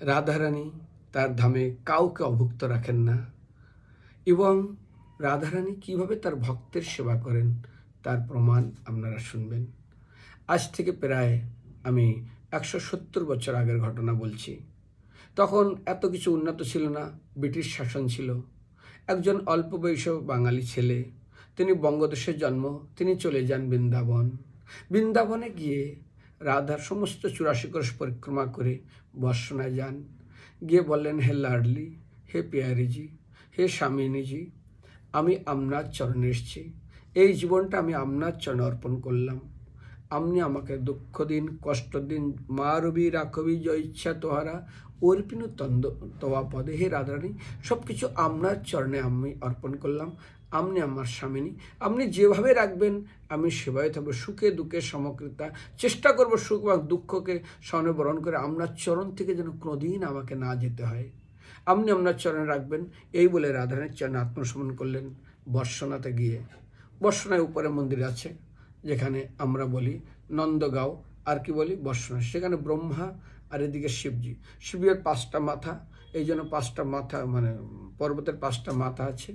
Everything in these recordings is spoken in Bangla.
রাধারানী তার ধামে কাউকে অভুক্ত রাখেন না এবং রাধারানী কীভাবে তার ভক্তের সেবা করেন তার প্রমাণ আপনারা শুনবেন। আজ থেকে প্রায় আমি একশো সত্তর বছর আগের ঘটনা বলছি। তখন এত কিছু উন্নত ছিল না, ব্রিটিশ শাসন ছিল। একজন অল্প বয়স বাঙালি ছেলে, তিনি বঙ্গদেশের জন্ম, তিনি চলে যান বৃন্দাবন। বৃন্দাবনে গিয়ে রাধার সমস্ত চুরাশি কোষ পরিক্রমা করে বর্ষণায় যান। গিয়ে বললেন, হে লাডলি, হে পিয়ারিজি, হে স্বামিনীজি, আমি আপনার চরণে এসেছি। এই জীবনটা আমি আপনার চরণে অর্পণ করলাম। আপনি আমাকে দুঃখ দিন, কষ্ট দিন, মা রবি রাখবি জয় ইচ্ছা তোহারা অর্পিনু তন্দ তোয়া পদে হে রাধারানী সব কিছু আপনার চরণে আমি অর্পণ করলাম। আপনি আমার স্বামিনী, আপনি যেভাবে রাখবেন, আমি সেভাবে থাকব। সুখে, দুঃখে সমকৃতা চেষ্টা করব সুখ এবং দুঃখকে স্মরণে বরণ করে আপনার চরণ থেকে যেন কোনোদিন আমাকে না যেতে হয়। আপনি আপনার চরণে রাখবেন, এই বলে রাধারানীর চরণে আত্মসমর্পণ করলেন বর্ষনাতে গিয়ে। বর্ষনায় উপরে মন্দির আছে, যেখানে আমরা বলি নন্দগাঁও, আর কি বলি বর্ষনা সেখানে ব্রহ্মা আর এদিকে শিবজি। শিবের পাঁচটা মাথা, এই জন্য পাঁচটা মাথা মানে পর্বতের পাঁচটা মাথা আছে।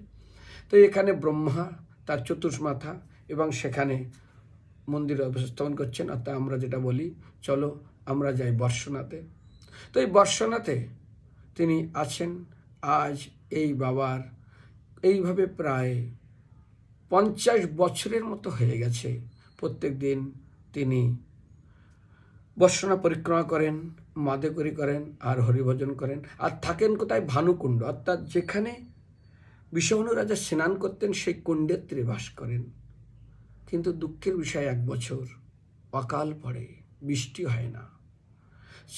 তো এখানে ব্রহ্মা, তার চতুর্থ মাথা, এবং সেখানে মন্দিরে অবস্থাপন করছেন। অর্থাৎ আমরা যেটা বলি, চলো আমরা যাই বর্ষনাতে। তো এই বর্ষনাতে তিনি আছেন, আজ এই বাবার, এইভাবে প্রায় পঞ্চাশ বছরের মতো হয়ে গেছে। প্রত্যেক দিন তিনি বর্ষণা পরিক্রমা করেন মাদেকরি করেন, আর হরিভজন করেন। আর থাকেন কোথায়? ভানুকুণ্ড। অর্থাৎ যেখানে বিষণু রাজা স্নান করতেন, সেই কুণ্ডের তীরে বাস করেন। কিন্তু দুঃখের বিষয়, এক বছর অকাল পড়ে, বৃষ্টি হয় না।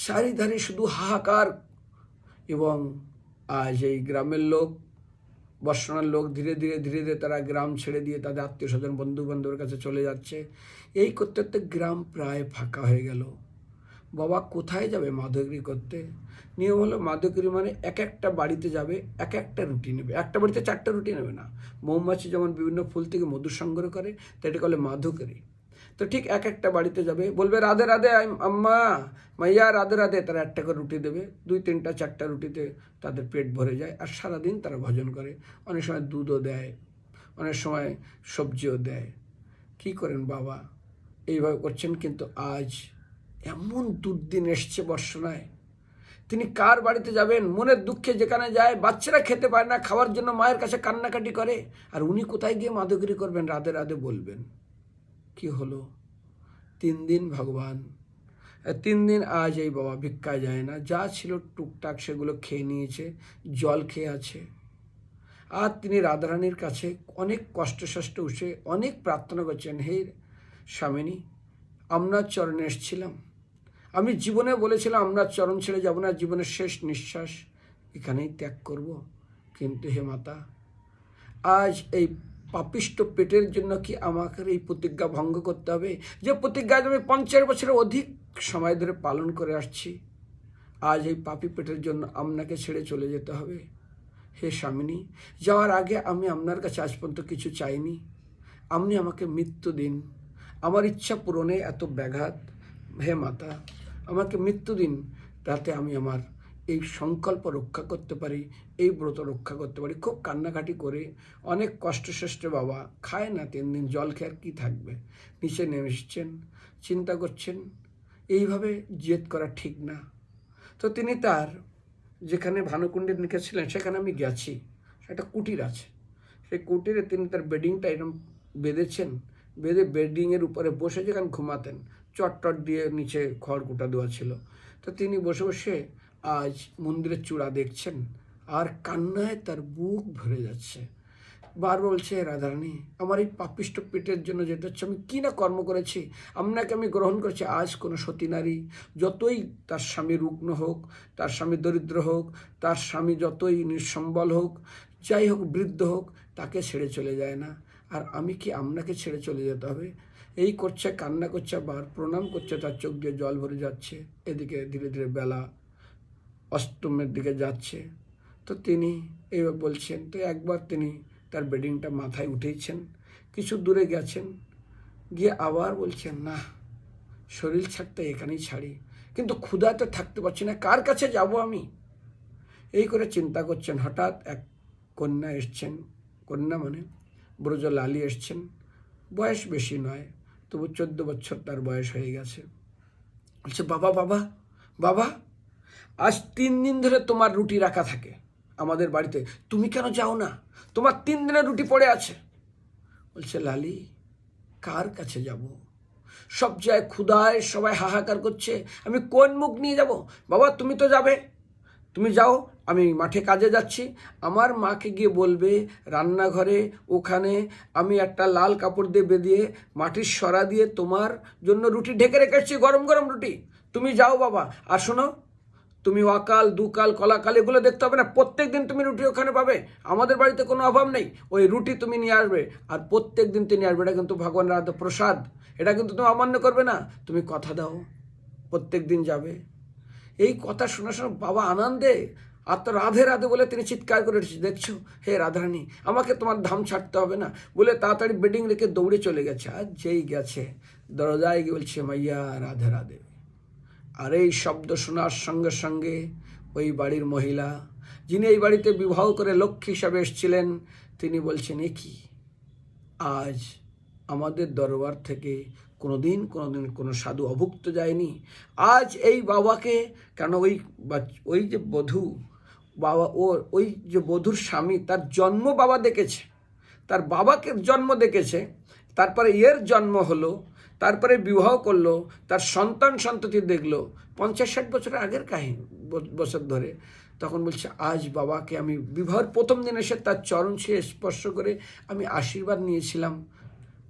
চারিধারে শুধু হাহাকার এবং আজ এই গ্রামের লোক বর্ষণার লোক ধীরে ধীরে ধীরে ধীরে তারা গ্রাম ছেড়ে দিয়ে তাদের আত্মীয় স্বজন বন্ধু বান্ধবের কাছে চলে যাচ্ছে। এই করতে করতে গ্রাম প্রায় ফাঁকা হয়ে গেল। বাবা কোথায় যাবে মাদকরি করতে? নিয়ম হলো মাদকরি মানে এক একটা বাড়িতে যাবে, এক একটা রুটি নেবে। একটা বাড়িতে চারটা রুটি নেবে না। মৌমাছি যেমন বিভিন্ন ফুল থেকে মধু সংগ্রহ করে তো এটা বলে মাধুকরি তো ঠিক এক একটা বাড়িতে যাবে, বলবে, রাধে রাধে আম্মা, মাইয়া, রাধে রাধে। তারা একটা করে রুটি দেবে। দুই, তিনটা, চারটা রুটিতে তাদের পেট ভরে যায় আর সারাদিন তারা ভজন করে। অনেক সময় দুধও দেয়, অনেক সময় সবজিও দেয়। কি করেন বাবা? এইভাবে করছেন, কিন্তু আজ এমন দুর্দিন এসছে বর্ষণায় তিনি কার বাড়িতে যাবেন? মনের দুঃখে যেখানে যায়, বাচ্চারা খেতে পারে না, খাওয়ার জন্য মায়ের কাছে কান্নাকাটি করে। আর উনি কোথায় গিয়ে মাদকরি করবেন? রাধে রাধে বলবেন, কি হলো? তিন দিন ভগবান, তিন দিন আজ এই বাবা ভিক্ষা যায় না। যা ছিল টুকটাক সেগুলো খেয়ে নিয়েছে, জল খেয়ে আছে। আর তিনি রাধারানীর কাছে অনেক কষ্ট সষ্ট উঠে অনেক প্রার্থনা করছেন, হে স্বামিনী আপনার চরণে এসেছিলাম। আমি জীবনে বলেছিলাম আপনার চরণ ছেড়ে যাব না, জীবনের শেষ নিঃশ্বাস এখানেই ত্যাগ করব। কিন্তু হে মাতা, আজ এই পাপিষ্ট পেটের জন্য কি আমাকে এই প্রতিজ্ঞা ভঙ্গ করতে হবে? যে প্রতিজ্ঞা আমি পঞ্চাশ বছরের অধিক সময় ধরে পালন করে আসছি, আজ এই পাপি পেটের জন্য আপনাকে ছেড়ে চলে যেতে হবে। হে স্বামিনী, যাওয়ার আগে আমি আপনার কাছে আজ পর্যন্ত কিছু চাইনি। আপনি আমাকে মৃত্যু দিন। আমার ইচ্ছা পূরণে এত ব্যাঘাত। হে মাতা আমাকে মৃত্যু দিন, তাতে আমি আমার এই সংকল্প রক্ষা করতে পারি, এই ব্রত রক্ষা করতে পারি। খুব কান্নাকাটি করে অনেক কষ্ট সৃষ্ট বাবা খায় না তিন দিন, জল খেয়ে আর কী থাকবে? নিচে নেমে এসছেন, চিন্তা করছেন, এইভাবে জেদ করা ঠিক না। তো তিনি তার যেখানে ভানুকুণ্ডে লিখেছিলেন, সেখানে আমি গেছি। একটা কুটির আছে। সেই কুটিরে তিনি তার বেডিংটা এরকম বেঁধেছেন, বেঁধে বেডিংয়ের উপরে বসে যেখানে ঘুমাতেন চটটট দিয়ে নিচে খড়কুটা দেওয়া ছিল। তো তিনি বসে বসে আজ মন্দিরের চূড়া দেখছেন আর কান্নায় তার বুক ভরে যাচ্ছে। বার বলছে, রাধারানী, আমার এই পাপিষ্ট পেটের জন্য যেটা হচ্ছে, আমি কী না কর্ম করেছি? আপনাকে আমি গ্রহণ করেছি। আজ কোনো সতী নারী যতই তার স্বামী রুগ্ন হোক, তার স্বামী দরিদ্র হোক, তার স্বামী যতই নিঃসম্বল হোক, যাই হোক বৃদ্ধ হোক, তাকে ছেড়ে চলে যায় না। আর আমি কি আপনাকে ছেড়ে চলে যেতে হবে? এই করছে, কান্না করছে, আবার প্রণাম করছে, তার চোখ দিয়ে জল ভরে যাচ্ছে। এদিকে ধীরে ধীরে বেলা অষ্টমের দিকে যাচ্ছে। তো তিনি এইভাবে বলছেন, তো একবার তিনি তার বেডিংটা মাথায় উঠেইছেন, কিছু দূরে গেছেন, গিয়ে আবার বলছেন, না, শরীর ছাড়তে এখানেই ছাড়ি। কিন্তু ক্ষুধাতে থাকতে পারছি না, কার কাছে যাব আমি? এই করে চিন্তা করছেন। হঠাৎ এক কন্যা এসছেন। কন্যা মানে ব্রজ লালি এসছেন। বয়স বেশি নয়। তবু চোদ্দ বছর তার বয়স হয়ে গেছে। বলছে, বাবা বাবা বাবা, আজ তিন দিন ধরে তোমার রুটি রাখা থাকে আমাদের বাড়িতে। তুমি কেন যাও না? তোমার তিন দিনের রুটি পড়ে আছে। বলছে, লালি, কার কাছে যাব? সব জায়গায় ক্ষুদায় সবাই হাহাকার করছে। আমি কোন মুখ নিয়ে যাব? বাবা, তুমি তো যাবে। তুমি যাও আমি মাঠে কাজে যাচ্ছি। আমার মাকে গিয়ে বলবে, রান্নাঘরে ওখানে আমি একটা লাল কাপড় দিয়ে বেঁধিয়ে মাটির সরা দিয়ে তোমার জন্য রুটি ঢেকে রেখেছি গরম গরম রুটি। তুমি যাও বাবা। আর শোনো, তুমি অকাল, দুকাল, কলাকাল এগুলো দেখতে হবে না। প্রত্যেক দিন তুমি রুটি ওখানে পাবে। আমাদের বাড়িতে কোনো অভাব নেই। ওই রুটি তুমি নিয়ে আসবে। আর প্রত্যেক দিন তুমি আসবে। এটা কিন্তু ভগবানের রাধা প্রসাদ। এটা কিন্তু তুমি অমান্য করবে না। তুমি কথা দাও। প্রত্যেক দিন যাবে। এই কথা শোনার সময় বাবা আনন্দে আর তো রাধে রাধে বলে তিনি চিৎকার করে দেখছ, হে রাধারানী, আমাকে তোমার ধাম ছাড়তে হবে না। বলে তাড়াতাড়ি বেডিং রেখে দৌড়ে চলে গেছে। আর যেই গেছে, দরজায় গিয়ে বলছে, মাইয়া, রাধে রাধে। আর এই শব্দ শোনার সঙ্গে সঙ্গে ওই বাড়ির মহিলা, যিনি এই বাড়িতে বিবাহ করে লক্ষ্মী হিসাবে এসেছিলেন, তিনি বলছেন, এ কি? আজ আমাদের দরবার থেকে কোনোদিন কোনোদিন কোনো সাধু অভুক্ত যায়নি। আজ এই বাবাকে কেন ওই ওই যে বধূ বাবা ওর ওই যে বধূর স্বামী, তার জন্ম বাবা দেখেছে। তার বাবাকে জন্ম দেখেছে। তারপরে এর জন্ম হলো, তারপরে বিবাহ করল, তার সন্তান সন্ততি দেখল। পঞ্চাশ ষাট বছরের আগের কাহিনী বছর ধরে। তখন বলছে, আজ বাবাকে আমি বিবাহের প্রথম দিন এসে তার চরণ ছুঁয়ে স্পর্শ করে আমি আশীর্বাদ নিয়েছিলাম।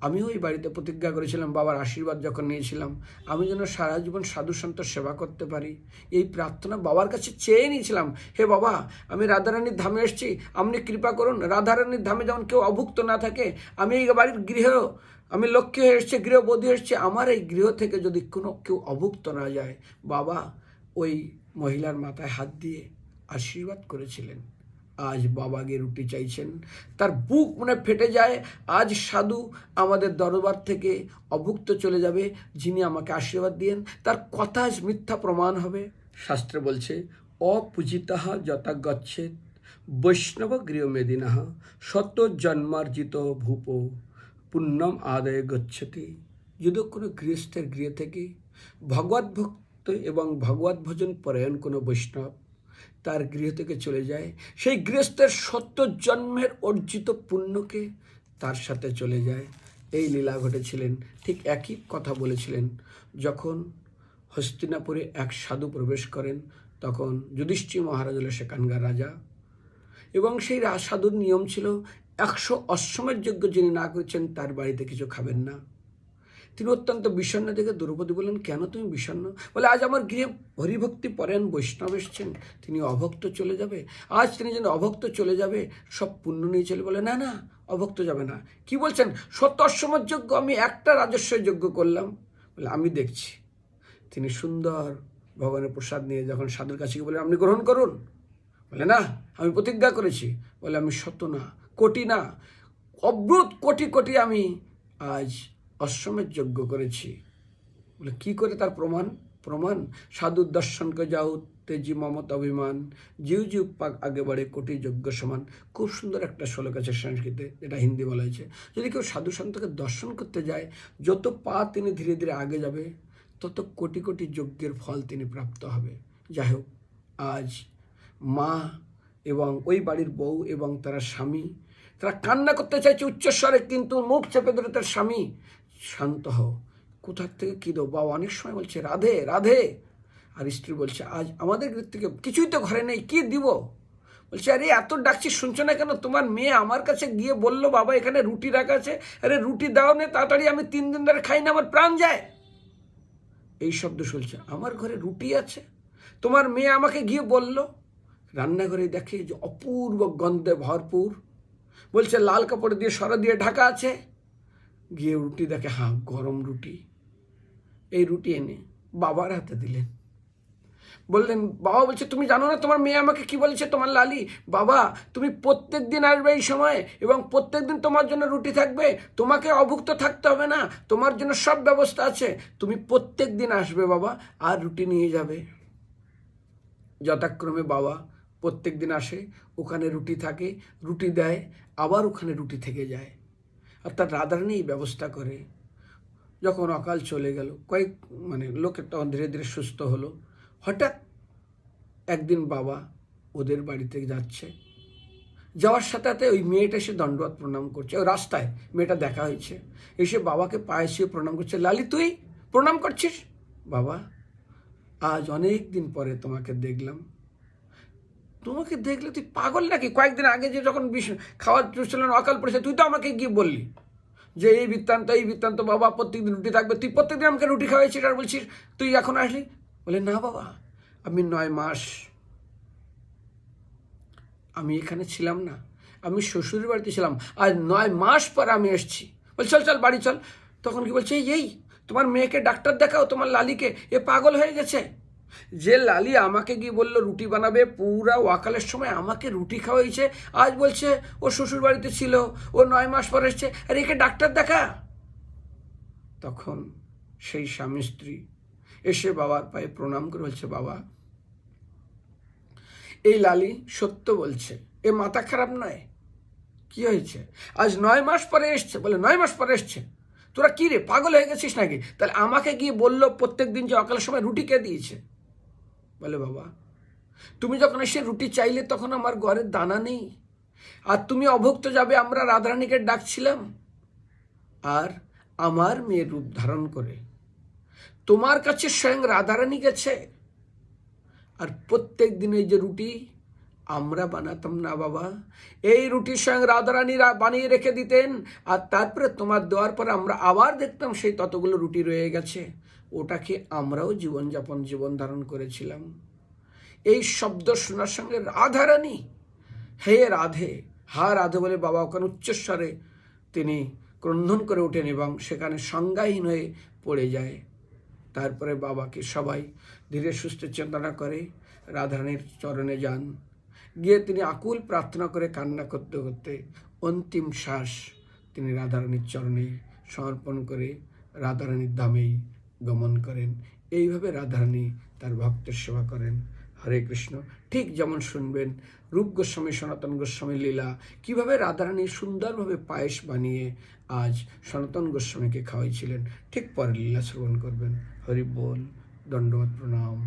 আমিও ওই বাড়িতে প্রতিজ্ঞা করেছিলাম, বাবার আশীর্বাদ যখন নিয়েছিলাম, আমি যেন সারা জীবন সাধু সন্ত সেবা করতে পারি। এই প্রার্থনা বাবার কাছে চেয়ে নিয়েছিলাম, হে বাবা, আমি রাধারানীর ধামে এসেছি, আপনি কৃপা করুন, রাধারানীর ধামে যেমন কেউ অভুক্ত না থাকে, আমি এই বাড়ির গৃহ, আমি লক্ষ্মী হয়ে এসছি, গৃহবধূ এসছি, আমার এই গৃহ থেকে যদি কোনো কেউ অভুক্ত না যায়, বাবা ওই মহিলার মাথায় হাত দিয়ে আশীর্বাদ করেছিলেন। আজ বাবা রুটি চাইছেন। তার বুক মনে ফেটে যায়। আজ সাধু আমাদের দরবার থেকে অভুক্ত চলে যাবে, যিনি আমাকে আশীর্বাদ দিয়েন। তার কথা আজ মিথ্যা প্রমাণ হবে। শাস্ত্রে বলছে অপূজিতা যথা গচ্ছেদ বৈষ্ণব গৃহ মেদিনা শত জন্মার্জিত ভূপ, পুণ্যম আদায় গচ্ছতি। যদি কোনো গৃহস্থের গৃহ থেকে ভগবত ভক্ত এবং ভগবত ভজন পরায়ণ কোনো বৈষ্ণব তার গৃহ থেকে চলে যায়। সেই গৃহস্থের সত্য জন্মের অর্জিত পুণ্যকে তার সাথে চলে যায়। এই লীলা ঘটেছিলেন, ঠিক একই কথা বলেছিলেন। যখন হস্তিনাপুরে এক সাধু প্রবেশ করেন, তখন যুধিষ্ঠির মহারাজ হলো সেখানকার রাজা। এবং সেই সাধুর নিয়ম ছিল, একশো অশ্বমের যোগ্য যিনি না করেছেন, তার বাড়িতে কিছু খাবেন না। তিনি অত্যন্ত বিষণ্ণ দেখে দ্রৌপদী বললেন, কেন তুমি বিষণ্ণ? বলে, আজ আমার গৃহে হরিভক্তি পরেন বৈষ্ণব এসছেন। তিনি অভক্ত চলে যাবে। আজ তিনি যেন অভক্ত চলে যাবে, সব পুণ্য নিয়ে চলে। বলে, না না, অভক্ত যাবে না। কি বলছেন? সত্য অশ্বমের যোগ্য আমি একটা রাজস্ব যোগ্য করলাম। বলে, আমি দেখছি। তিনি সুন্দর ভগবানের প্রসাদ নিয়ে যখন সাধুর কাছে বলে আপনি গ্রহণ করুন। বলে, না, আমি প্রতিজ্ঞা করেছি। বলে, আমি শত না, কোটি না অব্রত কোটি কোটি আমি আজ অশ্বমের যজ্ঞ করেছি। বলে, কি করে তার প্রমাণ? প্রমাণ? সাধুর দর্শনকে যাও, তেজি মমতা অভিমান। জিউ জিউ পাক আগে বাড়ে, কোটি যজ্ঞ সমান। খুব সুন্দর একটা শ্লোক আছে সংস্কৃতে, যেটা হিন্দি বলা হয়েছে। যদি কেউ সাধু সন্তকে দর্শন করতে যায়, যত পা তিনি ধীরে ধীরে আগে যাবে, তত কোটি কোটি যজ্ঞের ফল তিনি প্রাপ্ত হবে। যাই হোক, আজ মা এবং ওই বাড়ির বউ এবং তারা স্বামী, তারা কান্না করতে চাইছে উচ্চস্বরে, কিন্তু মুখ চেপে ধরে তার স্বামী। শান্ত হও। কোথার থেকে কী দেবো? বাবা অনেক সময় বলছে, রাধে রাধে। আর স্ত্রী বলছে, আজ আমাদের থেকে কিছুই তো ঘরে নেই, কী দিব? বলছে, আরে, এত ডাকছি, শুনছো না কেন? তোমার মেয়ে আমার কাছে গিয়ে বলল, বাবা, এখানে রুটি রাখা আছে। আরে, রুটি দাও নে, তাড়াতাড়ি, আমি তিন দিন ধরে খাই না, আমার প্রাণ যায়। এই শব্দ শুনছে, আমার ঘরে রুটি আছে? তোমার মেয়ে আমাকে গিয়ে বলল? রান্নাঘরে দেখে যে অপূর্ব গন্ধে ভরপুর। বলছে, লাল কাপড় দিয়ে সরা দিয়ে ঢাকা আছে। গিয়ে রুটি দেখে হ্যাঁ গরম রুটি। এই রুটি এনে বাবার হাতে দিলেন। বললেন, বাবা বলছে, তুমি জানো না, তোমার মেয়ে আমাকে কি বলেছে? তোমার লালি, বাবা, তুমি প্রত্যেক দিন আসবে এই সময় এবং প্রত্যেক দিন তোমার জন্য রুটি থাকবে। তোমাকে অভুক্ত থাকতে হবে না, তোমার জন্য সব ব্যবস্থা আছে। তুমি প্রত্যেক দিন আসবে বাবা, আর রুটি নিয়ে যাবে। যথাক্রমে বাবা প্রত্যেক দিন আসে, ওখানে রুটি থাকে, রুটি দেয়, আবার ওখানে রুটি থেকে যায়। অর্থাৎ রাধারানী এই ব্যবস্থা করে। যখন অকাল চলে গেল, কয়েক মানে লোকের তখন ধীরে ধীরে সুস্থ হলো। হঠাৎ একদিন বাবা ওদের বাড়িতে যাচ্ছে। যাওয়ার সাথে সাথে ওই মেয়েটা এসে দণ্ডবাদ প্রণাম করছে। ওই রাস্তায় মেয়েটা দেখা হয়েছে। এসে বাবাকে পায়ে শুয়ে প্রণাম করছে, লালি, তুই প্রণাম করছিস? বাবা, আজ অনেক দিন পরে তোমাকে দেখলাম। তোমাকে দেখলে তুই পাগল নাকি? কয়েকদিন আগে যে যখন বিষ খাওয়ার চলছিলেন অকাল পড়েছে, তুই তো আমাকে গিয়ে বললি যে এই বৃত্তান্ত এই বৃত্তান্ত, বাবা, প্রত্যেকদিন রুটি থাকবে। তুই প্রত্যেকদিন আমাকে রুটি খাওয়াইছিস আর বলছিস, তুই এখন আসলি? বলে, না, বাবা, আমি নয় মাস আমি এখানে ছিলাম না। আমি শ্বশুরের বাড়িতে ছিলাম আর নয় মাস পর আমি এসেছি। বল, চল চল, বাড়ি চল। তখন কি বলছে এই, তোমার মেয়েকে ডাক্তার দেখাও, তোমার লালিকে। এ পাগল হয়ে গেছে। যে লালি আমাকে গিয়ে বলল, রুটি বানাবে, পুরা ওয়াকালের সময় আমাকে রুটি খাওয়াইছে, আজ বলছে ও শ্বশুর বাড়িতে ছিল, ও নয় মাস পর এসছে, আর একে ডাক্তার দেখা? তখন সেই স্বামী স্ত্রী এসে বাবার পায়ে প্রণাম করে বলছে, বাবা, এই লালি সত্য বলছে, এ মাথা খারাপ নয়। কি হয়েছে? আজ নয় মাস পরে এসছে। বলে, নয় মাস পরে এসছে। তোরা কি রে, পাগল হয়ে গেছিস নাকি? তাহলে আমাকে গিয়ে বলল প্রত্যেক দিন যে অকালের সময় রুটি কে দিয়েছে? বলে, বাবা, তুমি যখন এসে রুটি চাইলে তখন আমার ঘরের দানা নেই। আর তুমি অভুক্ত যাবে, আমরা রাধারানীকে ডাকছিলাম। আর আমার মেয়ের রূপ ধারণ করে। তোমার কাছে স্বয়ং রাধারানী গেছে। আর প্রত্যেক দিন এই যে রুটি, আমরা বানাতাম না, বাবা। এই রুটি স্বয়ং রাধারানীরা বানিয়ে রেখে দিতেন। আর তারপরে তোমার দেওয়ার পরে আমরা আবার দেখতাম সেই ততগুলো রুটি রয়ে গেছে। ওটাকে আমরাও জীবনযাপন, জীবন ধারণ করেছিলাম। এই শব্দ শোনার সঙ্গে রাধারানী, হে রাধে, হা রাধে বলে বাবা ওখানে উচ্চস্বরে তিনি ক্রন্ধন করে ওঠেন এবং সেখানে সংজ্ঞাহীন হয়ে পড়ে যায়। তারপরে বাবাকে সবাই ধীরে সুস্থ চেতনা করে রাধারানীর চরণে যান। গিয়ে তিনি আকুল প্রার্থনা করে কান্না করতে করতে অন্তিম শ্বাস তিনি রাধারানীর চরণে সমর্পণ করে রাধারানীর ধামেই গমন করেন। এইভাবে রাধারানী তার ভক্তের সেবা করেন। হরে কৃষ্ণ, ঠিক যেমন শুনবেন রূপ গোস্বামী, সনাতন গোস্বামী লীলা। কীভাবে রাধারানী সুন্দরভাবে পায়েস বানিয়ে আজ সনাতন গোস্বামীকে খাওয়াইছিলেন, ঠিক পরে লীলা শ্রবণ করবেন। হরি বল দণ্ডবত প্রণাম।